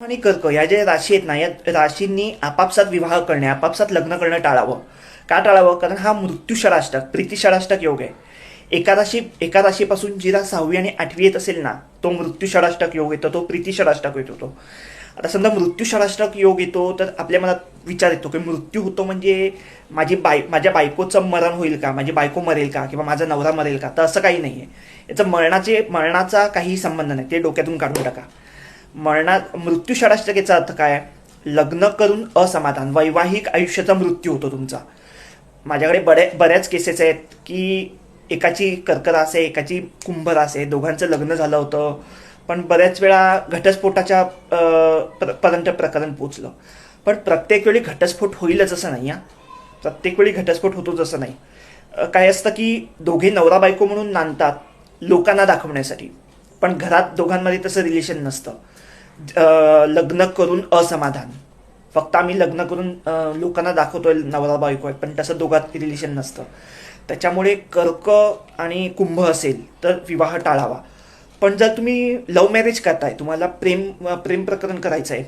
आणि कर्क या ज्या राशी आहेत ना या राशींनी आपापसात विवाह करणे आपापसात लग्न करणं टाळावं. का टाळावं? कारण हा मृत्यू षडाष्टक प्रीती षडाष्टक योग आहे. एका राशी एका राशीपासून जिरा सहावी आणि आठवी येत असेल ना तो मृत्यू षडाष्टक योग येतो तो प्रीती षडाष्टक येतो तो. आता समजा मृत्यू षडाष्टक योग येतो तर आपल्या मनात विचार येतो की मृत्यू होतो म्हणजे माझी बाय माझ्या बायकोचं मरण होईल का? माझी बायको मरेल का? किंवा माझा नवरा मरेल का? तर असं काही नाही आहे याचं मरणाचे मरणाचा काही संबंध नाही. ते डोक्यातून काढून टाका. मरणात मृत्यू षडाष्टकेचा अर्थ काय? लग्न करून असमाधान. वैवाहिक आयुष्याचा मृत्यू होतो तुमचा. माझ्याकडे बऱ्या बऱ्याच केसेस आहेत की एकाची कर्करास आहे एकाची कुंभरास आहे. दोघांचं लग्न झालं होतं. पण बऱ्याच वेळा घटस्फोटाच्या प्र- पर्यंत प्रकरण पोचलं. पण प्रत्येक वेळी घटस्फोट होईलच असं नाही हां. प्रत्येक वेळी घटस्फोट होतो जसं नाही. काय असतं की दोघे नवरा बायको म्हणून नांदतात लोकांना दाखवण्यासाठी. पण घरात दोघांमध्ये तसं रिलेशन नसतं. लग्न करून असमाधान. फक्त आम्ही लग्न करून लोकांना दाखवतोय नवरा बायको आहे पण तसं दोघात रिलेशन नसतं. त्याच्यामुळे कर्क आणि कुंभ असेल तर विवाह टाळावा. पण जर तुम्ही लव्ह मॅरेज करताय तुम्हाला प्रेम प्रेम प्रकरण करायचं आहे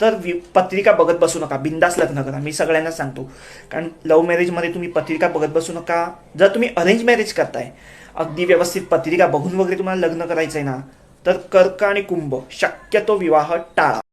तर वि पत्रिका बघत बसू नका बिंदास लग्न करा. मी सगळ्यांना सांगतो. कारण लव्ह मॅरेजमध्ये तुम्ही पत्रिका बघत बसू नका. जर तुम्ही अरेंज मॅरेज करताय अगदी व्यवस्थित पत्रिका बघून वगैरे तुम्हाला लग्न करायचं आहे ना तर कर्क आणि कुंभ शक्यतो विवाह टाळा.